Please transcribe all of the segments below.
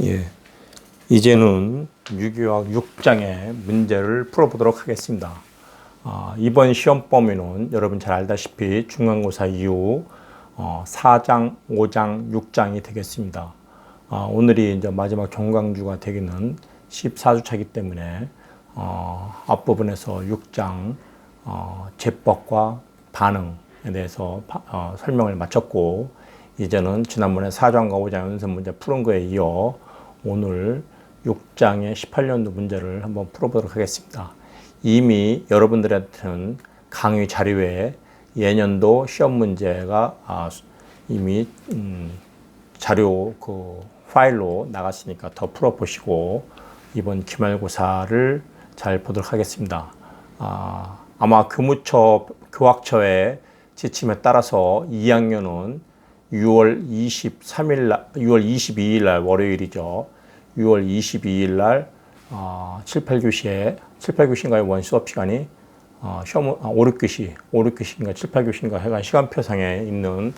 예. 이제는 유기학 6장의 문제를 풀어보도록 하겠습니다. 아, 이번 시험 범위는 여러분 잘 알다시피 중간고사 이후 어, 4장, 5장, 6장이 되겠습니다. 아, 오늘이 이제 마지막 경강주가 되기는 14주차이기 때문에 어, 앞부분에서 6장 어, 제법과 반응에 대해서 바, 어, 설명을 마쳤고 이제는 지난번에 4장과 5장 연습 문제 푸는 거에 이어 오늘 6장의 18년도 문제를 한번 풀어보도록 하겠습니다. 이미 여러분들한테는 강의 자료에 예년도 시험 문제가 아, 이미 음, 자료 그 파일로 나갔으니까 더 풀어보시고 이번 기말고사를 잘 보도록 하겠습니다. 아, 아마 교무처 교학처의 지침에 따라서 2학년은 6월 23일 날, 6월 22일 날 월요일이죠. 6월 22일 날 어, 7, 8교시에 7, 8교시인가요? 원 수업 시간이 어, 시험 아, 5, 6교시, 5, 6교시인가 7, 8교시인가 해간 시간표상에 있는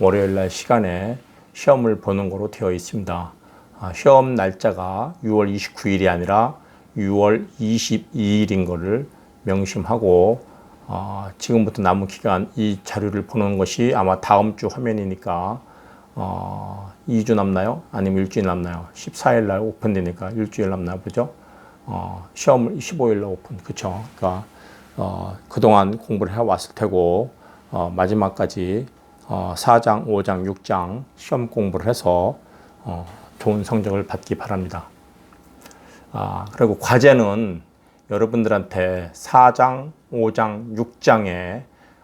월요일 날 시간에 시험을 보는 거로 되어 있습니다. 아, 시험 날짜가 6월 29일이 아니라 6월 22일인 것을 명심하고 어, 지금부터 남은 기간 이 자료를 보는 것이 아마 다음 주 화면이니까 어, 2주 남나요? 아니면 일주일 남나요? 14일 날 오픈되니까 일주일 남나 보죠? 어, 시험을 15일 날 오픈, 그쵸? 그러니까 어, 그동안 공부를 해왔을 테고 어, 마지막까지 어, 4장, 5장, 6장 시험 공부를 해서 어, 좋은 성적을 받기 바랍니다. 아, 그리고 과제는 여러분들한테 4장, 5장, 6장의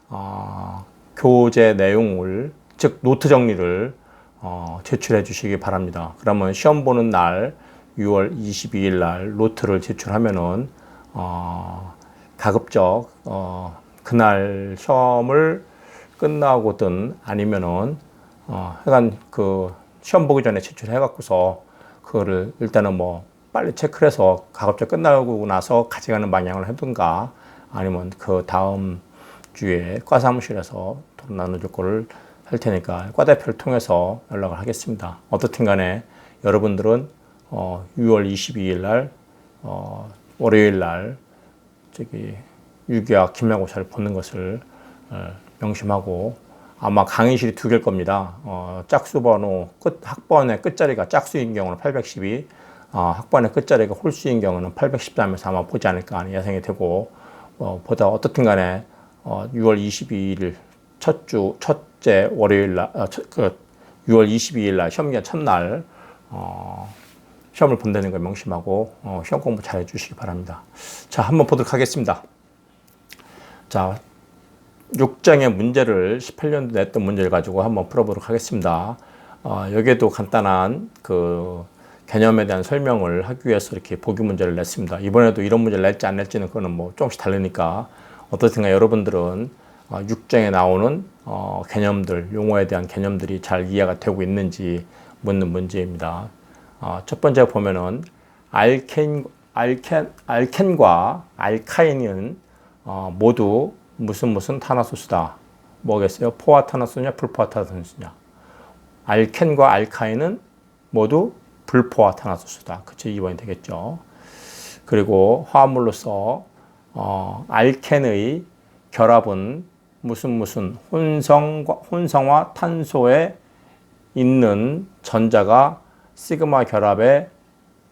어, 교재 내용을 즉 노트 정리를 어, 제출해 주시기 바랍니다. 그러면 시험 보는 날 6월 22일 날 노트를 제출하면은 어, 가급적 어, 그날 시험을 끝나고든 아니면은 어, 하여간 그 시험 보기 전에 제출해 갖고서 그거를 일단은 뭐 빨리 체크를 해서 가급적 끝나고 나서 가져가는 방향을 해든가 아니면 그 다음 주에 과 사무실에서 돈 나눠줄 거를 할 테니까 과 대표를 통해서 연락을 하겠습니다. 어떻든 간에 여러분들은 어, 6월 22일 날 어, 월요일 날 저기 유기학 김양고사를 보는 것을 어, 명심하고 아마 강의실이 두 개일 겁니다. 어, 짝수 번호 끝 학번의 끝자리가 짝수인 경우는 812, 어, 학번의 끝자리가 홀수인 경우는 813에서 아마 보지 않을까 하는 예상이 되고 어, 보다 어떻든 간에 어, 6월 22일 첫 주, 첫째 월요일 날, 어, 첫, 그 6월 22일 날 시험 기간 첫날 어, 시험을 본다는 걸 명심하고 어, 시험 공부 잘 해주시기 바랍니다. 자, 한번 보도록 하겠습니다. 자, 6장의 문제를 18년도 냈던 문제를 가지고 한번 풀어보도록 하겠습니다. 어, 여기에도 간단한 그 개념에 대한 설명을 하기 위해서 이렇게 보기 문제를 냈습니다. 이번에도 이런 문제를 낼지 안 낼지는 그거는 뭐 조금씩 다르니까 어떻든가 여러분들은 어, 6장에 나오는 어, 개념들, 용어에 대한 개념들이 잘 이해가 되고 있는지 묻는 문제입니다. 어, 첫 번째 보면은 알켄, 알켄, 알켄과 알카인은 어, 모두 무슨 무슨 탄화수소다. 뭐겠어요? 포화탄화수냐, 불포화탄화수냐. 알켄과 알카인은 모두 불포화 탄화수소다. 그쵸? 2번이 되겠죠. 그리고 화합물로서 어, 알켄의 결합은 무슨 무슨 혼성과 혼성화 탄소에 있는 전자가 시그마 결합에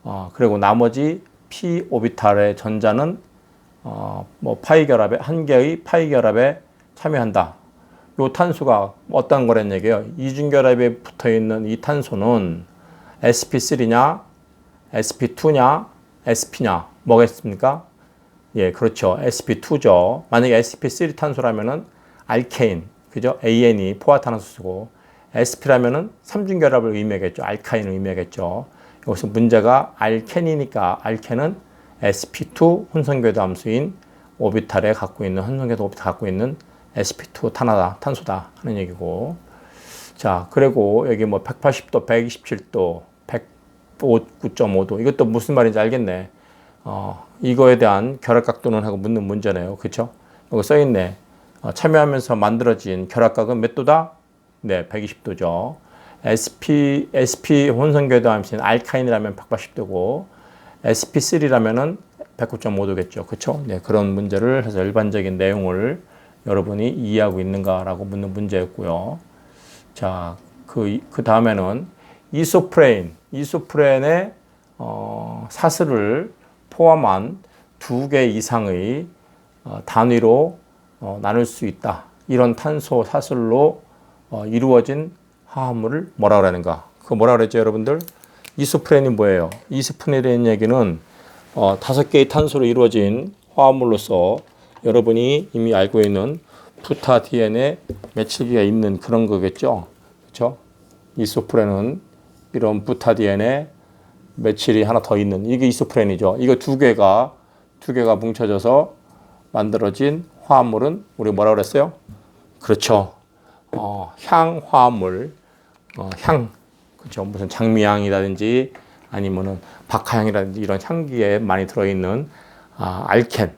어, 그리고 나머지 p 오비탈의 전자는 어, 뭐 파이 결합에 한 개의 파이 결합에 참여한다. 요 탄소가 어떤 거란 얘기예요? 이중 결합에 붙어 있는 이 탄소는 sp3냐, sp2냐, sp냐 뭐겠습니까? 예, 그렇죠. sp2죠. 만약에 sp3 탄소라면은 알케인, 그죠? AN이 포화탄화수소고 SP라면은 삼중 결합을 의미하겠죠. 알카인을 의미하겠죠. 여기서 문제가 알켄이니까 알켄은 sp2 혼성궤도 함수인 오비탈에 갖고 있는 혼성궤도 오비탈 갖고 있는 sp2 탄화다, 탄소다 하는 얘기고. 자, 그리고 여기 뭐 180도, 127도, 109.5도 이것도 무슨 말인지 알겠네. 어, 이거에 대한 결합 각도는 하고 묻는 문제네요. 그렇죠? 여기 써 있네. 어, 참여하면서 만들어진 결합각은 몇 도다? 네, 120도죠. SP SP 혼성궤도암신 알카인이라면 180도고 SP3라면은 109.5도겠죠. 그렇죠? 네, 그런 문제를 해서 일반적인 내용을 여러분이 이해하고 있는가라고 묻는 문제였고요. 자, 그, 그 다음에는 이소프레인, 이소프레인의 어, 사슬을 포함한 두 개 이상의 어, 단위로 어, 나눌 수 있다. 이런 탄소 사슬로 어, 이루어진 화합물을 뭐라 그러는가? 그 뭐라 그랬죠, 여러분들? 이소프레인이 뭐예요? 이소프레인 얘기는 어, 다섯 개의 탄소로 이루어진 화합물로서 여러분이 이미 알고 있는 부타 DNA 메칠기가 있는 그런 거겠죠. 그렇죠? 이소프레는 이런 부타 DNA 메칠이 하나 더 있는 이게 이소프렌이죠. 이거 두 개가 두 개가 뭉쳐져서 만들어진 화합물은 우리 뭐라 그랬어요? 그렇죠. 어, 향 화합물, 어, 향 그렇죠. 무슨 장미향이라든지 아니면은 박하향이라든지 이런 향기에 많이 들어있는 아, 알켄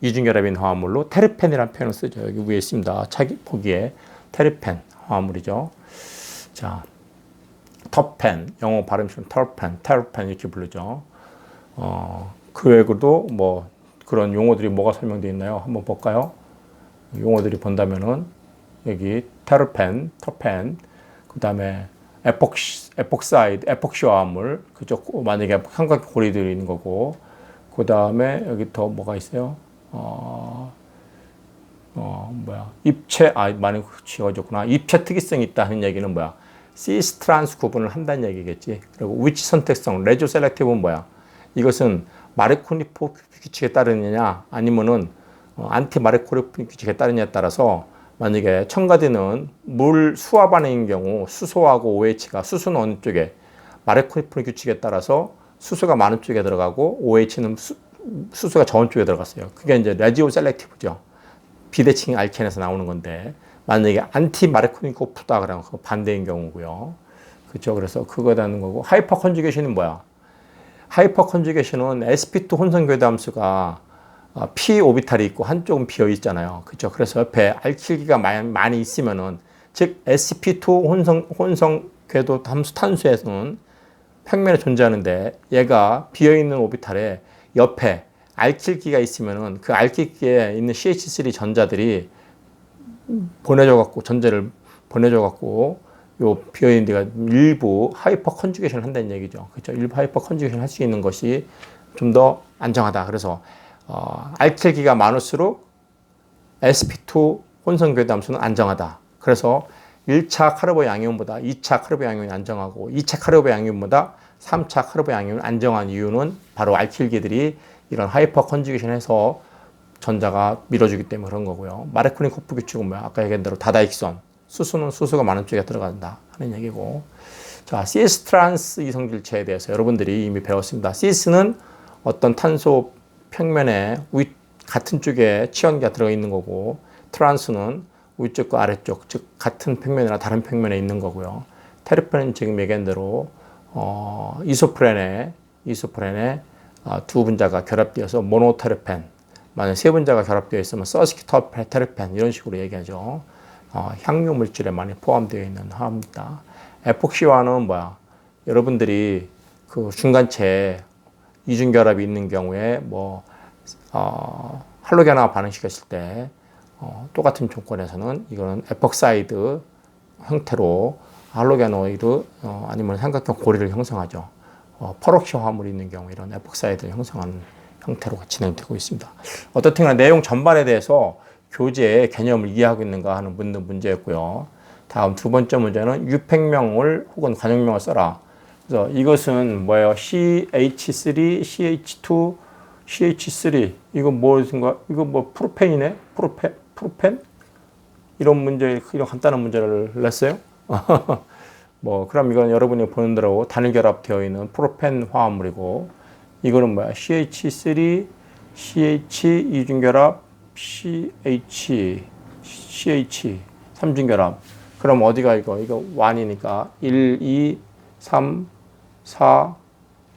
이중결합인 화합물로 테르펜이라는 표현을 쓰죠. 여기 위에 있습니다. 차기 보기에 테르펜 화합물이죠. 자, 터펜 영어 발음처럼 터펜, 테르펜 이렇게 부르죠. 어, 그 외에도 뭐 그런 용어들이 뭐가 설명되어 있나요? 한번 볼까요? 용어들이 본다면은 여기 테르펜, 터펜, 그 다음에 에폭시, 에폭사이드, 에폭시 화합물, 그죠? 만약에 삼각 고리들이 있는 거고, 그 다음에 여기 더 뭐가 있어요? 어, 어, 뭐야. 입체, 아, 많이 지워졌구나. 입체 특이성이 있다는 얘기는 뭐야. 시스 트란스 구분을 한다는 얘기겠지. 그리고 위치 선택성, 레조 셀렉티브는 뭐야. 이것은 마르코니프 규칙에 따르느냐, 아니면은 어, 안티 마르코니프 규칙에 따르느냐에 따라서 만약에 첨가되는 물 수화 반응인 경우 수소하고 OH가 수소는 어느 쪽에 마르코니프 규칙에 따라서 수소가 많은 쪽에 들어가고 OH는 수, 수소가 적은 쪽에 들어갔어요. 그게 이제 레지오 셀렉티브죠. 비대칭 알켄에서 나오는 건데 만약에 안티 마르코니코프다 그러면 그 반대인 경우고요. 그렇죠. 그래서 대한 거고 하이퍼 컨주게이션은 뭐야? 하이퍼 컨주게이션은 sp2 혼성 궤도 함수가 어, p 오비탈이 있고 한쪽은 비어 있잖아요. 그렇죠. 그래서 옆에 알킬기가 많이, 많이 있으면은 즉 sp2 혼성 혼성 궤도 함수 탄수에서는 평면에 존재하는데 얘가 비어 있는 오비탈에 옆에 알킬기가 있으면은 그 알킬기에 있는 CH3 전자들이 보내줘 갖고 전자를 보내줘 갖고 요 비어 있는 데가 일부 하이퍼 컨주게이션 한다는 얘기죠. 그렇죠? 일부 하이퍼 컨주게이션 할 수 있는 것이 좀 더 안정하다. 그래서 어, 알킬기가 많을수록 sp2 혼성 궤도 함수는 안정하다. 그래서 1차 카르보 양이온보다 2차 카르보 양이온이 안정하고 2차 카르보 양이온보다 3차 카르보 양이온이 안정한 이유는 바로 알킬기들이 이런 하이퍼 컨주게이션 해서 전자가 밀어주기 때문에 그런 거고요. 마르코니코프 규칙은 뭐야? 아까 얘기한 대로 다다익선. 수소는 수소가 많은 쪽에 들어간다 하는 얘기고. 자, CS 트란스 이성질체에 대해서 여러분들이 이미 배웠습니다. CS는 어떤 탄소 평면에 위 같은 쪽에 치원기가 들어 있는 거고 트란스는 위쪽과 아래쪽 즉 같은 평면이나 다른 평면에 있는 거고요. 테르펜은 지금 얘기한 대로 어, 이소프렌에 이소프렌에 어, 두 분자가 결합되어서 모노테르펜 만약 세 분자가 결합되어 있으면 서스키터테르펜 이런 식으로 얘기하죠. 어, 향유 물질에 많이 포함되어 있는 화합니다. 에폭시화는 뭐야? 여러분들이 그 중간체 이중 결합이 있는 경우에 뭐 어, 할로겐화 반응시켰을 때 어, 똑같은 조건에서는 이거는 에폭사이드 형태로 할로겐오이드 어, 아니면 삼각형 고리를 형성하죠. 어, 퍼럭시 화물이 있는 경우 이런 에폭사이드를 형성하는 형태로 진행되고 있습니다. 어떻든 간에 내용 전반에 대해서 교재의 개념을 이해하고 있는가 하는 묻는 문제였고요. 다음 두 번째 문제는 유팽명을 혹은 관용명을 써라. 그래서 이것은 뭐예요? CH3, CH2, CH3 이거 뭐인가? 이거 뭐 프로펜이네? 프로펜? 프로펜? 이런 문제 이런 간단한 문제를 냈어요. 뭐 그럼 이건 여러분이 보는 대로 단일 결합되어 있는 프로펜 화합물이고 이거는 뭐야? CH3, CH 이중결합, CH, CH 삼중결합. 그럼 어디가 이거? 이거 완이니까 1, 2, 3, 4,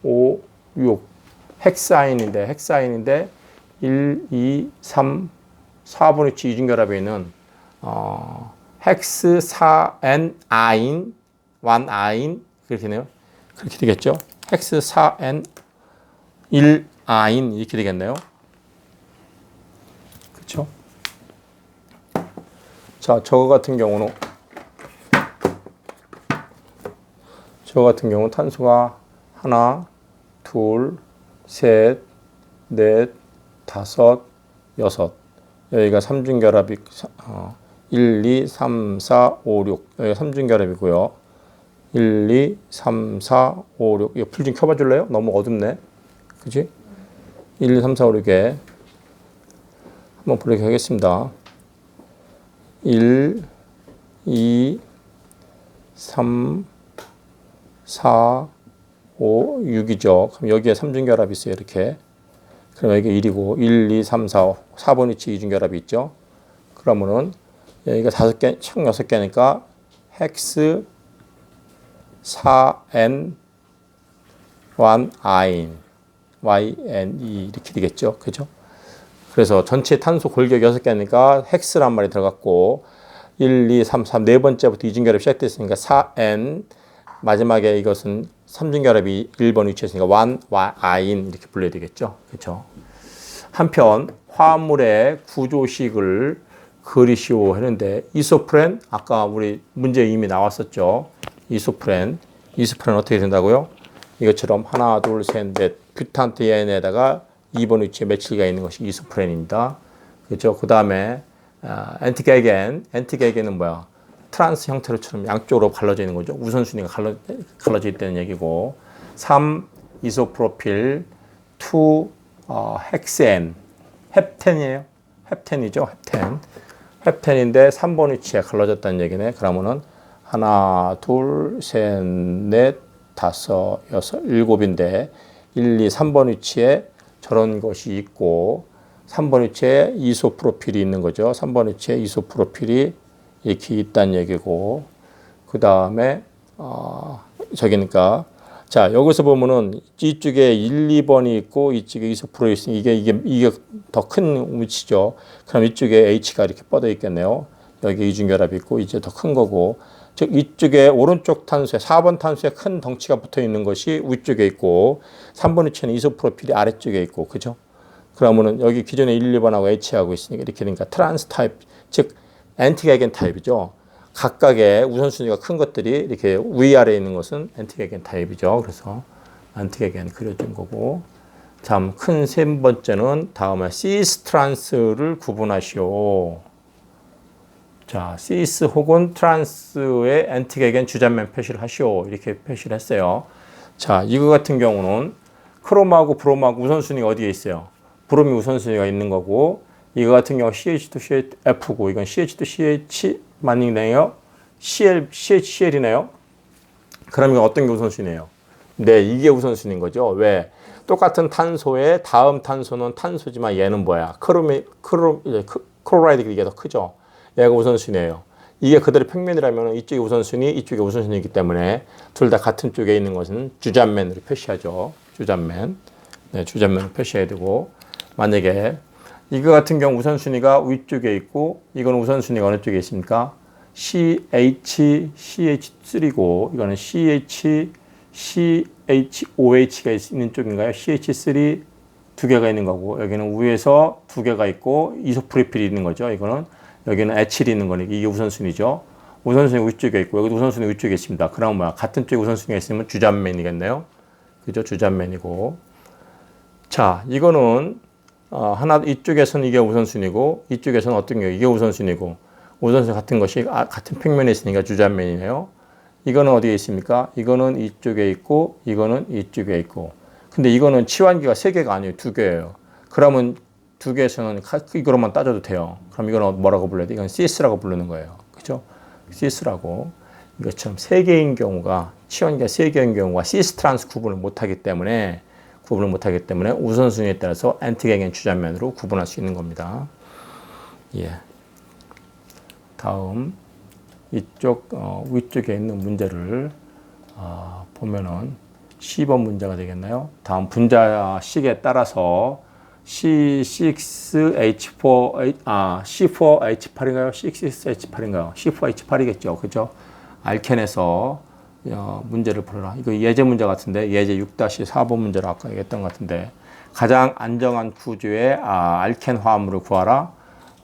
5, 6. 헥사인인데, 헥사인인데 1, 2, 3, 4분의 1 이중결합에 있는 어, 헥스 4N 아인 1 아인 그렇게 되네요. 그렇게 되겠죠. 헥스 4n 1 아인 이렇게 되겠네요. 그렇죠? 자, 저거 같은 경우는 저 같은 경우 탄소가 하나, 둘, 셋, 넷, 다섯, 여섯. 여기가 삼중 결합이 어, 1, 2, 3, 4, 5, 6. 여기가 삼중 결합이고요. 1, 2, 3, 4, 5, 6. 이거 불좀 켜봐 줄래요? 너무 어둡네. 그지? 1, 2, 3, 4, 5, 6에 한번 불러 하겠습니다. 1, 2, 3, 4, 5, 6이죠. 그럼 여기에 삼중결합이 있어요. 이렇게. 그럼 여기가 1이고 1, 2, 3, 4, 4번 위치 이중결합이 있죠. 그러면은 여기가 다섯 개, 총 여섯 개니까 헥스 4n 1 아인 YNE 이렇게 되겠죠. 그죠? 그래서 전체 탄소 골격 여섯 개니까 헥스란 말이 들어갔고 1, 2, 3, 3, 네 번째부터 이중결합 시작됐으니까 4n 마지막에 이것은 삼중결합이 1번 위치에 있으니까 1, 아인 이렇게 불러야 되겠죠. 그렇죠? 한편 화합물의 구조식을 그리시오 했는데 이소프렌 아까 우리 문제 이미 나왔었죠. 이소프렌 이소프렌 어떻게 된다고요? 이것처럼 하나 둘 셋 넷 뷰탄 DNA에다가 2번 위치에 메칠가 있는 것이 이소프렌입니다. 그렇죠? 그 다음에 아, 엔티게겐 엔티게겐은 뭐야? 트란스 형태로처럼 양쪽으로 갈라져 있는 거죠. 우선순위가 갈라, 갈라져 있다는 얘기고 3 이소프로필 2 어, 헥센 헵텐이에요. 헵텐이죠. 헵텐. 헵텐인데 3번 위치에 갈라졌다는 얘기네. 그러면은 하나, 둘, 셋, 넷, 다섯, 여섯, 일곱인데 1, 2, 3번 위치에 저런 것이 있고 3번 위치에 이소 프로필이 있는 거죠. 3번 위치에 이소 프로필이 이렇게 있다는 얘기고 그 다음에 어, 저기니까 자 여기서 보면은 이쪽에 1, 2번이 있고 이쪽에 이소 프로 있으니 이게 이게 이게 더 큰 위치죠. 그럼 이쪽에 H가 이렇게 뻗어 있겠네요. 여기 이중결합이 있고 이제 더 큰 거고 즉 이쪽에 오른쪽 탄소에 4번 탄소에 큰 덩치가 붙어 있는 것이 위쪽에 있고 3번 위치는 이소프로필이 아래쪽에 있고 그죠? 그러면은 여기 기존에 1, 2번하고 H하고 있으니까 이렇게 되니까 트란스 타입 즉 엔티게겐 타입이죠. 각각의 우선순위가 큰 것들이 이렇게 위아래에 있는 것은 엔티게겐 타입이죠. 그래서 엔티게겐 그려준 거고 참 큰 세 번째는 다음에 시스 트란스를 구분하시오. 자, 시스 혹은 트란스의 엔티게겐 주잔면 표시를 하시오. 이렇게 표시를 했어요. 자, 이거 같은 경우는 크롬하고 브롬하고 우선순위가 어디에 있어요? 브롬이 우선순위가 있는 거고 이거 같은 경우 CH2 CHF고 이건 CH2 CH 만능이네요. CL, CHCL이네요. 그럼 이건 어떤 게 우선순위예요? 네, 이게 우선순위인 거죠. 왜? 똑같은 탄소의 다음 탄소는 탄소지만 얘는 뭐야? 크롬이 크롬 크로라이드 이게 더 크죠. 얘가 우선순위예요. 이게 그대로 평면이라면 이쪽이 우선순위, 이쪽이 우선순위이기 때문에 둘 다 같은 쪽에 있는 것은 주잔면으로 표시하죠. 주잔면. 네, 주잔면을 표시해야 되고 만약에 이거 같은 경우 우선순위가 위쪽에 있고 이건 우선순위가 어느 쪽에 있습니까? CH, CH3고 이거는 CH, CHOH가 있는 쪽인가요? CH3 두 개가 있는 거고 여기는 위에서 두 개가 있고 이소프리필이 있는 거죠. 이거는 여기는 에칠이 있는 거니까 이게 우선순위죠. 우선순위 위쪽에 있고 여기도 우선순위 위쪽에 있습니다. 그럼 뭐야? 같은 쪽에 우선순위가 있으면 주잔맨이겠네요. 그죠? 주잔맨이고. 자, 이거는 어, 하나 이쪽에서는 이게 우선순위고 이쪽에서는 어떤 게 이게 우선순위고 우선순위 같은 것이 아, 같은 평면에 있으니까 주잔면이네요. 이거는 어디에 있습니까? 이거는 이쪽에 있고 이거는 이쪽에 있고. 근데 이거는 치환기가 세 개가 아니에요. 두 개예요. 그러면 두 개에서는 이거로만 따져도 돼요. 그럼 이거는 뭐라고 불러야 돼? 이건 CS라고 부르는 거예요. 그죠? CS라고. 이것처럼 세 개인 경우가 치환기가 세 개인 경우가 시스 트란스 구분을 못 하기 때문에 구분을 못 하기 때문에 우선순위에 따라서 엔티겐 주잔면으로 구분할 수 있는 겁니다. 예. 다음 이쪽 어, 위쪽에 있는 문제를 어, 보면은 10번 문제가 되겠나요? 다음 분자식에 따라서 C6H4 아 C4H8인가요? C6H8인가요? C4H8이겠죠, 그죠? 알켄에서 어, 문제를 풀어라. 이거 예제 문제 같은데 예제 6-4번 문제로 아까 얘기했던 것 같은데 가장 안정한 구조의 아, 알켄 화합물을 구하라.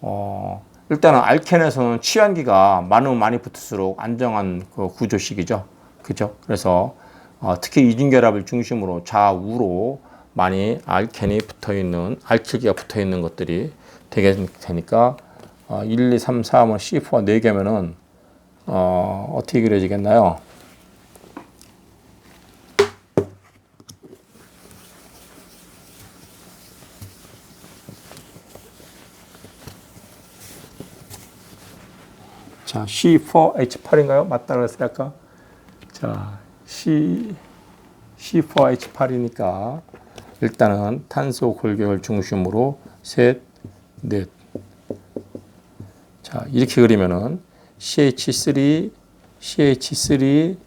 어, 일단은 알켄에서는 취한기가 많으면 많이 붙을수록 안정한 그 구조식이죠. 그죠? 그래서 어, 특히 이중결합을 중심으로 좌우로 많이 알켄이 붙어 있는 알킬기가 붙어 있는 것들이 되게 되니까 어, 1, 2, 3, 4, 뭐 C4가 4개면은 어, 어떻게 그려지겠나요? 자, C4H8인가요? 맞다 그랬어요, 아까? 자, C, C4H8이니까 일단은 탄소 골격을 중심으로 셋, 넷. 자, 이렇게 그리면은 CH3, CH3,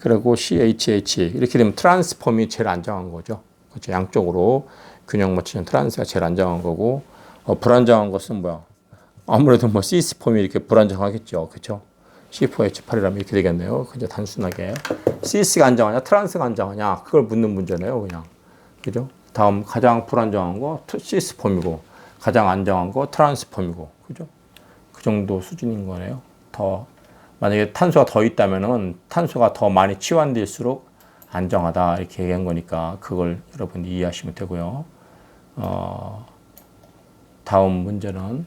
그리고 CHH. 이렇게 되면 트랜스폼이 제일 안정한 거죠. 그렇죠. 양쪽으로 균형 맞추는 트랜스가 제일 안정한 거고, 어, 불안정한 것은 뭐야? 아무래도 뭐 시스폼이 이렇게 불안정하겠죠. 그렇죠? C4H8이라면 이렇게 되겠네요. 그냥 단순하게 시스가 안정하냐, 트란스가 안정하냐 그걸 묻는 문제네요. 그냥 그죠? 다음 가장 불안정한 거 시스폼이고 가장 안정한 거 트란스폼이고 그죠? 그 정도 수준인 거네요. 더 만약에 탄소가 더 있다면은 탄소가 더 많이 치환될수록 안정하다 이렇게 얘기한 거니까 그걸 여러분 이해하시면 되고요. 어, 다음 문제는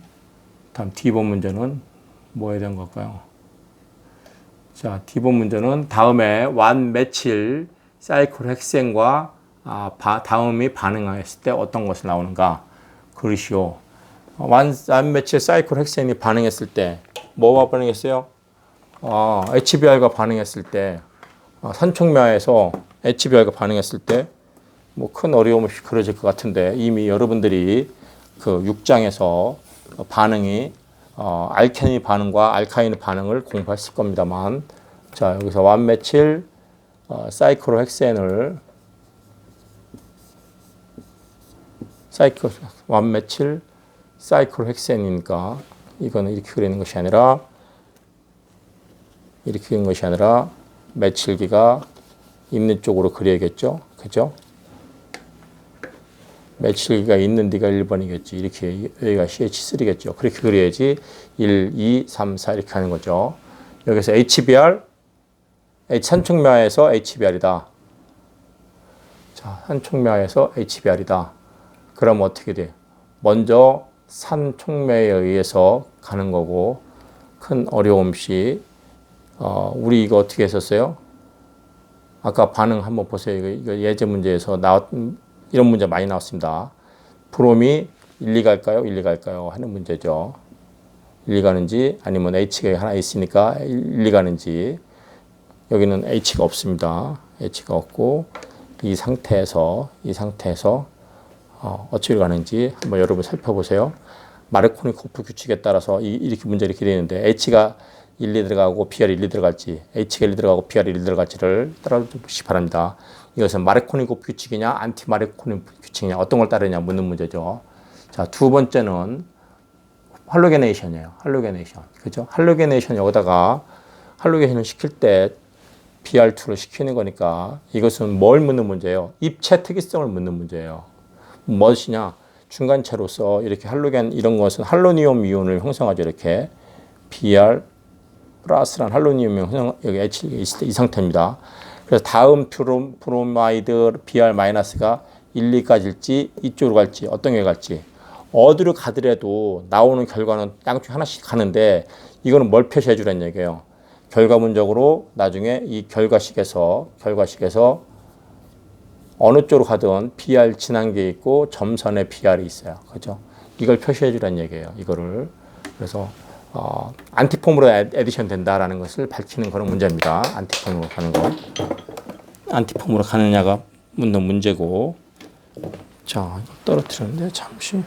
다음 D번 문제는 뭐 해야 되는 걸까요? 자, D번 문제는 다음에 완 며칠 사이클 핵생과 아, 바, 다음이 반응했을 때 어떤 것이 나오는가? 그러시오. 완, 완 며칠 사이클 핵생이 반응했을 때 뭐가 반응했어요? 아, HBR과 반응했을 때 아, 산촉면에서 HBR과 반응했을 때 뭐 큰 어려움 없이 그려질 것 같은데 이미 여러분들이 그 6장에서 반응이 어, 알케니 반응과 알카인 반응을 공부했을 겁니다만 자 여기서 완메칠 어, 사이클로 헥센을 사이클 완메칠 사이클로 헥센이니까 이거는 이렇게 그리는 것이 아니라 이렇게 그리는 것이 아니라 메칠기가 있는 쪽으로 그려야겠죠 그죠? 며칠기가 있는 데가 1번이겠지. 이렇게 여기가 CH3겠죠. 그렇게 그려야지 1, 2, 3, 4 이렇게 하는 거죠. 여기서 HBr, 산촉면에서 HBr이다. 자, 산촉면에서 HBr이다. 그럼 어떻게 돼? 먼저 산 촉매에 의해서 가는 거고 큰 어려움 없이 어, 우리 이거 어떻게 했었어요? 아까 반응 한번 보세요. 이거, 이거 예제 문제에서 나왔 이런 문제 많이 나왔습니다. 프롬이 1, 2 갈까요? 1, 2 갈까요? 하는 문제죠. 1, 2 가는지 아니면 H가 하나 있으니까 1, 2 가는지 여기는 H가 없습니다. H가 없고 이 상태에서 이 상태에서 어, 어찌 가는지 한번 여러분 살펴보세요. 마르코니코프 규칙에 따라서 이, 이렇게 문제 이렇게 되는데 H가 1, 2 들어가고 PR 1, 2 들어갈지 H가 1 들어가고 PR 1 들어갈지를 따라주시기 바랍니다. 이것은 마르코니코 규칙이냐 안티 마르코니코 규칙이냐 어떤 걸 따르냐 묻는 문제죠. 자, 두 번째는 할로게네이션이에요. 할로게네이션. 그죠? 할로게네이션 여기다가 할로게네이션을 시킬 때 BR2를 시키는 거니까 이것은 뭘 묻는 문제예요? 입체 특이성을 묻는 문제예요. 무엇이냐? 중간체로서 이렇게 할로겐 이런 것은 할로니움 이온을 형성하죠. 이렇게 BR 플러스란 할로니움 형성 여기 H 이 상태입니다. 그래서 다음 프롬, 프로마이드 BR 마이너스가 1, 2까지일지 이쪽으로 갈지 어떤 게 갈지 어디로 가더라도 나오는 결과는 양쪽 하나씩 가는데 이거는 뭘 표시해 주란 얘기예요. 결과문적으로 나중에 이 결과식에서 결과식에서 어느 쪽으로 가든 BR 지난 게 있고 점선에 BR이 있어요. 그죠? 이걸 표시해 주란 얘기예요. 이거를. 그래서 어, 안티폼으로 에디션 된다라는 것을 밝히는 그런 문제입니다. 안티폼으로 가는 거. 안티폼으로 가느냐가 묻는 문제고. 자, 떨어뜨렸는데 잠시.